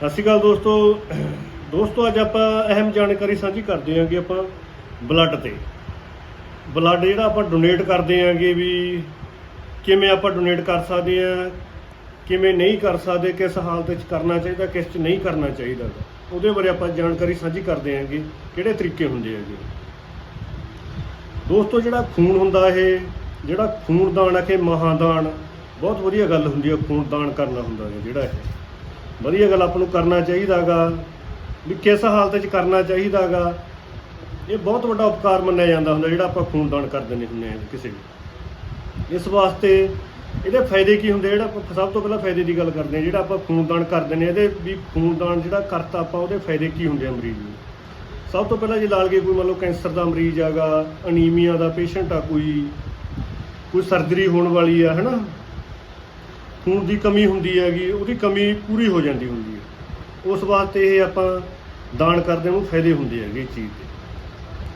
ਸਤਿ ਸ਼੍ਰੀ ਅਕਾਲ ਦੋਸਤੋ। ਦੋਸਤੋ, ਅੱਜ ਆਪਾਂ ਅਹਿਮ ਜਾਣਕਾਰੀ ਸਾਂਝੀ ਕਰਦੇ ਹਾਂਗੇ ਆਪਾਂ ਬਲੱਡ ਤੇ। ਬਲੱਡ ਜਿਹੜਾ ਆਪਾਂ ਡੋਨੇਟ ਕਰਦੇ ਹਾਂਗੇ ਵੀ ਕਿਵੇਂ ਆਪਾਂ ਡੋਨੇਟ ਕਰ ਸਕਦੇ ਆ ਕਿਵੇਂ ਨਹੀਂ ਕਰ ਸਕਦੇ, ਕਿਸ ਹਾਲਤ ਵਿੱਚ ਕਰਨਾ ਚਾਹੀਦਾ, ਕਿਸ 'ਚ ਨਹੀਂ ਕਰਨਾ ਚਾਹੀਦਾ। ਉਹਦੇ ਬਾਰੇ ਆਪਾਂ ਜਾਣਕਾਰੀ ਸਾਂਝੀ ਕਰਦੇ ਹਾਂਗੇ ਕਿਹੜੇ ਤਰੀਕੇ ਹੁੰਦੇ ਹੈਗੇ। ਦੋਸਤੋ, ਜਿਹੜਾ ਖੂਨ ਹੁੰਦਾ ਇਹ, ਜਿਹੜਾ ਖੂਨਦਾਨ ਆ ਕਿ ਮਹਾਦਾਨ, ਬਹੁਤ ਵਧੀਆ ਗੱਲ ਹੁੰਦੀ ਹੈ ਖੂਨਦਾਨ ਕਰਨਾ ਹੁੰਦਾ ਹੈ ਜਿਹੜਾ ਇਹ। ਵਧੀਆ ਗੱਲ ਆਪਾਂ ਨੂੰ ਕਰਨਾ ਚਾਹੀਦਾਗਾ, ਵੀ ਕਿਸ ਹਾਲਤ 'ਚ ਕਰਨਾ ਚਾਹੀਦਾਗਾ। ਇਹ ਬਹੁਤ ਵੱਡਾ ਉਪਕਾਰ ਮੰਨਿਆ ਜਾਂਦਾ ਹੁੰਦਾ ਜਿਹੜਾ ਆਪਾਂ ਖੂਨਦਾਨ ਕਰ ਦਿੰਦੇ ਹੁੰਦੇ ਹਾਂ ਕਿਸੇ ਨੂੰ। ਇਸ ਵਾਸਤੇ ਇਹਦੇ ਫਾਇਦੇ ਕੀ ਹੁੰਦੇ ਜਿਹੜਾ ਆਪਾਂ ਸਭ ਤੋਂ ਪਹਿਲਾਂ ਫਾਇਦੇ ਦੀ ਗੱਲ ਕਰਦੇ ਹਾਂ, ਜਿਹੜਾ ਆਪਾਂ ਖੂਨਦਾਨ ਕਰ ਦਿੰਦੇ ਹਾਂ, ਇਹਦੇ ਵੀ ਖੂਨਦਾਨ ਜਿਹੜਾ ਕਰਤਾ ਆਪਾਂ, ਉਹਦੇ ਫਾਇਦੇ ਕੀ ਹੁੰਦੇ ਆ ਮਰੀਜ਼ ਨੂੰ? ਸਭ ਤੋਂ ਪਹਿਲਾਂ ਜੇ ਲਾਲਗੇ ਕੋਈ ਮੰਨ ਲਓ ਕੈਂਸਰ ਦਾ ਮਰੀਜ਼ ਹੈਗਾ ਅਨੀਮੀਆ ਦਾ ਪੇਸ਼ੈਂਟ ਆ ਕੋਈ ਕੋਈ ਸਰਜਰੀ ਹੋਣ ਵਾਲੀ ਆ, ਹੈਨਾ? ਖੂਨ ਦੀ ਕਮੀ ਹੁੰਦੀ ਹੈਗੀ, ਉਹਦੀ ਕਮੀ ਪੂਰੀ ਹੋ ਜਾਂਦੀ ਹੁੰਦੀ ਹੈ। ਉਸ ਵਾਸਤੇ ਇਹ ਆਪਾਂ ਦਾਨ ਕਰਦੇ ਨੂੰ ਫਾਇਦੇ ਹੁੰਦੇ ਹੈਗੇ ਇਸ ਚੀਜ਼ ਦੇ।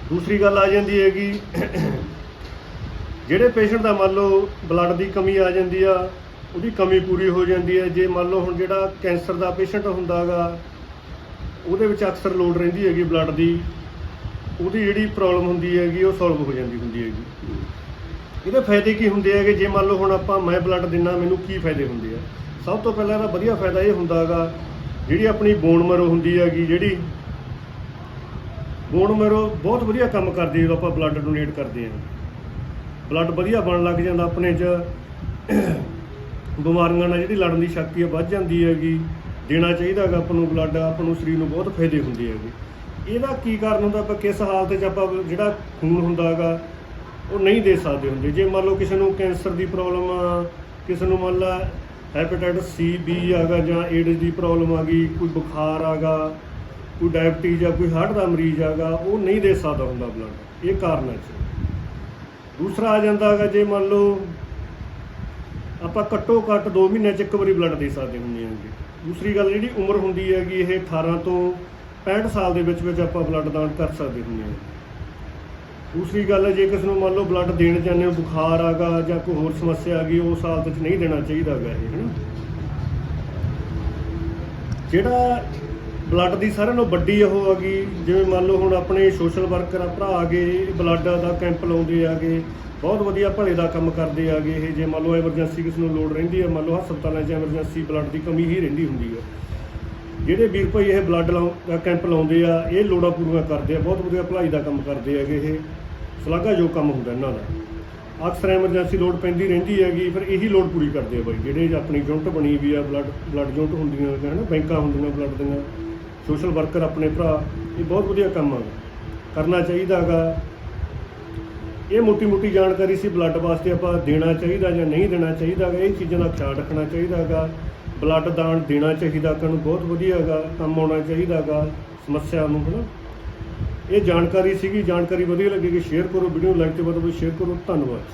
ਦੂਸਰੀ ਗੱਲ ਆ ਜਾਂਦੀ ਹੈਗੀ, ਜਿਹੜੇ ਪੇਸ਼ੈਂਟ ਦਾ ਮੰਨ ਲਓ ਬਲੱਡ ਦੀ ਕਮੀ ਆ ਜਾਂਦੀ ਆ, ਉਹਦੀ ਕਮੀ ਪੂਰੀ ਹੋ ਜਾਂਦੀ ਹੈ। ਜੇ ਮੰਨ ਲਓ ਹੁਣ ਜਿਹੜਾ ਕੈਂਸਰ ਦਾ ਪੇਸ਼ੈਂਟ ਹੁੰਦਾਗਾ ਉਹਦੇ ਵਿੱਚ ਅਕਸਰ ਲੋੜ ਰਹਿੰਦੀ ਹੈਗੀ ਬਲੱਡ ਦੀ, ਉਹਦੀ ਜਿਹੜੀ ਪ੍ਰੋਬਲਮ ਹੁੰਦੀ ਹੈਗੀ, ਉਹ ਸੋਲਵ ਹੋ ਜਾਂਦੀ ਹੁੰਦੀ ਹੈਗੀ। ਇਹਦੇ ਫਾਇਦੇ ਕੀ ਹੁੰਦੇ ਹੈਗੇ? ਜੇ ਮੰਨ ਲਓ ਹੁਣ ਆਪਾਂ ਮੈਂ ਬਲੱਡ ਦਿੰਨਾ, ਮੈਨੂੰ ਕੀ ਫਾਇਦੇ ਹੁੰਦੇ ਆ? ਸਭ ਤੋਂ ਪਹਿਲਾਂ ਇਹਦਾ ਵਧੀਆ ਫਾਇਦਾ ਇਹ ਹੁੰਦਾ ਹੈਗਾ, ਜਿਹੜੀ ਆਪਣੀ ਬੋਨ ਮਰੋ ਹੁੰਦੀ ਹੈਗੀ, ਜਿਹੜੀ ਬੋਨ ਮਰੋ ਬਹੁਤ ਵਧੀਆ ਕੰਮ ਕਰਦੀ ਜਦੋਂ ਆਪਾਂ ਬਲੱਡ ਡੋਨੇਟ ਕਰਦੇ ਹਾਂ। ਬਲੱਡ ਵਧੀਆ ਬਣਨ ਲੱਗ ਜਾਂਦਾ ਆਪਣੇ 'ਚ। ਬਿਮਾਰੀਆਂ ਨਾਲ ਜਿਹੜੀ ਲੜਨ ਦੀ ਸ਼ਕਤੀ ਆ, ਵੱਧ ਜਾਂਦੀ ਹੈਗੀ। ਦੇਣਾ ਚਾਹੀਦਾ ਹੈਗਾ ਆਪਾਂ ਨੂੰ ਬਲੱਡ ਆਪਾਂ ਨੂੰ ਸਰੀਰ ਨੂੰ ਬਹੁਤ ਫਾਇਦੇ ਹੁੰਦੇ ਹੈਗੇ। ਇਹਦਾ ਕੀ ਕਾਰਨ ਹੁੰਦਾ? ਆਪਾਂ ਕਿਸ ਹਾਲਤ 'ਚ ਆਪਾਂ ਜਿਹੜਾ ਖੂਨ ਹੁੰਦਾ ਹੈਗਾ ਉਹ ਨਹੀਂ ਦੇ ਸਕਦੇ ਹੁੰਦੇ। ਜੇ ਮੰਨ ਲਓ ਕਿਸੇ ਨੂੰ ਕੈਂਸਰ ਦੀ ਪ੍ਰੋਬਲਮ ਆ ਕਿਸੇ ਨੂੰ ਮੰਨ ਲਾ ਹੈਪੇਟਾਈਟਸ ਸੀ ਬੀ ਆਗਾ ਜਾਂ ਏਡਜ਼ ਦੀ ਪ੍ਰੋਬਲਮ ਆ ਗਈ, ਕੋਈ ਬੁਖਾਰ ਆਗਾ ਕੋਈ ਡਾਇਬਟੀਜ਼ ਆ ਕੋਈ ਹਾਰਟ ਦਾ ਮਰੀਜ਼ ਆਗਾ ਉਹ ਨਹੀਂ ਦੇ ਸਕਦਾ ਹੁੰਦਾ ਬਲੱਡ ਇਹ ਕਾਰਨ ਹੈ ਦੂਸਰਾ ਆ ਜਾਂਦਾ ਹੈਗਾ, ਜੇ ਮੰਨ ਲਓ ਆਪਾਂ ਘੱਟੋ ਘੱਟ 2 ਮਹੀਨਿਆਂ ਚ ਇੱਕ ਵਾਰੀ ਬਲੱਡ ਦੇ ਸਕਦੇ ਹੁੰਦੇ ਹਾਂ ਜੀ। ਦੂਸਰੀ ਗੱਲ ਜਿਹੜੀ ਉਮਰ ਹੁੰਦੀ ਹੈਗੀ, ਇਹ 18 ਤੋਂ 65 ਸਾਲ ਦੇ ਵਿੱਚ ਵਿੱਚ ਆਪਾਂ ਬਲੱਡ ਦਾਨ ਕਰ ਸਕਦੇ ਹੁੰਦੇ ਹਾਂ। ਦੂਸਰੀ ਗੱਲ ਹੈ, ਜੇ ਕਿਸੇ ਨੂੰ ਮੰਨ ਲਓ ਬਲੱਡ ਦੇਣ ਜਾਂਦੇ ਹੋ, ਬੁਖਾਰ ਆਗਾ ਜਾਂ ਕੋਈ ਹੋਰ ਸਮੱਸਿਆ ਆ ਗਈ ਉਸ ਹਾਲਤ 'ਚ ਨਹੀਂ ਦੇਣਾ ਚਾਹੀਦਾ ਹੈਗਾ ਇਹ, ਹਨਾ? ਜਿਹੜਾ ਬਲੱਡ ਦੀ ਸਾਰਿਆਂ ਨਾਲੋਂ ਵੱਡੀ ਉਹ ਆ ਗਈ ਜਿਵੇਂ ਮੰਨ ਲਓ ਹੁਣ ਆਪਣੇ ਸੋਸ਼ਲ ਵਰਕਰ ਆ, ਭਰਾ ਆਗੇ ਬਲੱਡ ਦਾ ਕੈਂਪ ਲਾਉਂਦੇ ਆਗੇ, ਬਹੁਤ ਵਧੀਆ ਭਲੇ ਦਾ ਕੰਮ ਕਰਦੇ ਆਗੇ ਇਹ, ਜੇ ਮੰਨ ਲਓ ਐਮਰਜੈਂਸੀ ਕਿਸ ਨੂੰ ਲੋੜ ਰਹਿੰਦੀ ਹੈ ਮੰਨ ਲਓ ਹਸਪਤਾਲਾਂ 'ਚ ਐਮਰਜੈਂਸੀ ਬਲੱਡ ਦੀ ਕਮੀ ਹੀ ਰਹਿੰਦੀ ਹੁੰਦੀ ਹੈ ਜਿਹੜੇ ਵੀਰ ਭਾਈ ਇਹ ਬਲੱਡ ਲਾਉਂ ਕੈਂਪ ਲਾਉਂਦੇ ਆ, ਇਹ ਲੋੜਾਂ ਪੂਰੀਆਂ ਕਰਦੇ ਆ, ਬਹੁਤ ਵਧੀਆ ਭਲਾਈ ਦਾ ਕੰਮ ਕਰਦੇ ਹੈਗੇ ਇਹ। ਸ਼ਲਾਘਾਯੋਗ ਕੰਮ ਹੁੰਦਾ ਇਹਨਾਂ ਦਾ। ਅਕਸਰ ਐਮਰਜੈਂਸੀ ਲੋੜ ਪੈਂਦੀ ਰਹਿੰਦੀ ਹੈਗੀ, ਫਿਰ ਇਹੀ ਲੋੜ ਪੂਰੀ ਕਰਦੇ ਆ ਬਾਈ, ਜਿਹੜੇ ਆਪਣੀ ਯੂਨਿਟ ਬਣੀ ਵੀ ਆ ਬਲੱਡ ਬਲੱਡ ਯੂਨਿਟ ਹੁੰਦੀਆਂ ਹੈ ਨਾ ਬੈਂਕਾਂ ਹੁੰਦੀਆਂ ਬਲੱਡ ਦੀਆਂ ਸੋਸ਼ਲ ਵਰਕਰ ਆਪਣੇ ਭਰਾ, ਇਹ ਬਹੁਤ ਵਧੀਆ ਕੰਮ ਆ। ਕਰਨਾ ਚਾਹੀਦਾ ਹੈਗਾ। ਇਹ ਮੋਟੀ ਮੋਟੀ ਜਾਣਕਾਰੀ ਸੀ ਬਲੱਡ ਵਾਸਤੇ ਆਪਾਂ ਦੇਣਾ ਚਾਹੀਦਾ ਜਾਂ ਨਹੀਂ ਦੇਣਾ ਚਾਹੀਦਾ ਹੈਗਾ, ਇਹ ਚੀਜ਼ਾਂ ਦਾ ਖਿਆਲ ਰੱਖਣਾ ਚਾਹੀਦਾ ਹੈਗਾ। ਬਲੱਡ ਦਾਨ ਦੇਣਾ ਚਾਹੀਦਾ ਕਿ ਬਹੁਤ ਵਧੀਆ ਹੈਗਾ, ਕੰਮ ਆਉਣਾ ਚਾਹੀਦਾ ਹੈਗਾ, ਸਮੱਸਿਆ ਨੂੰ, ਹਨਾ। ਇਹ ਜਾਣਕਾਰੀ ਸੀਗੀ, ਜਾਣਕਾਰੀ ਵਧੀਆ ਲੱਗੇਗੀ ਸ਼ੇਅਰ ਕਰੋ ਵੀਡੀਓ ਲਾਈਕ ਤੇ ਵੱਧ ਤੋਂ ਵੱਧ ਸ਼ੇਅਰ ਕਰੋ, ਧੰਨਵਾਦ।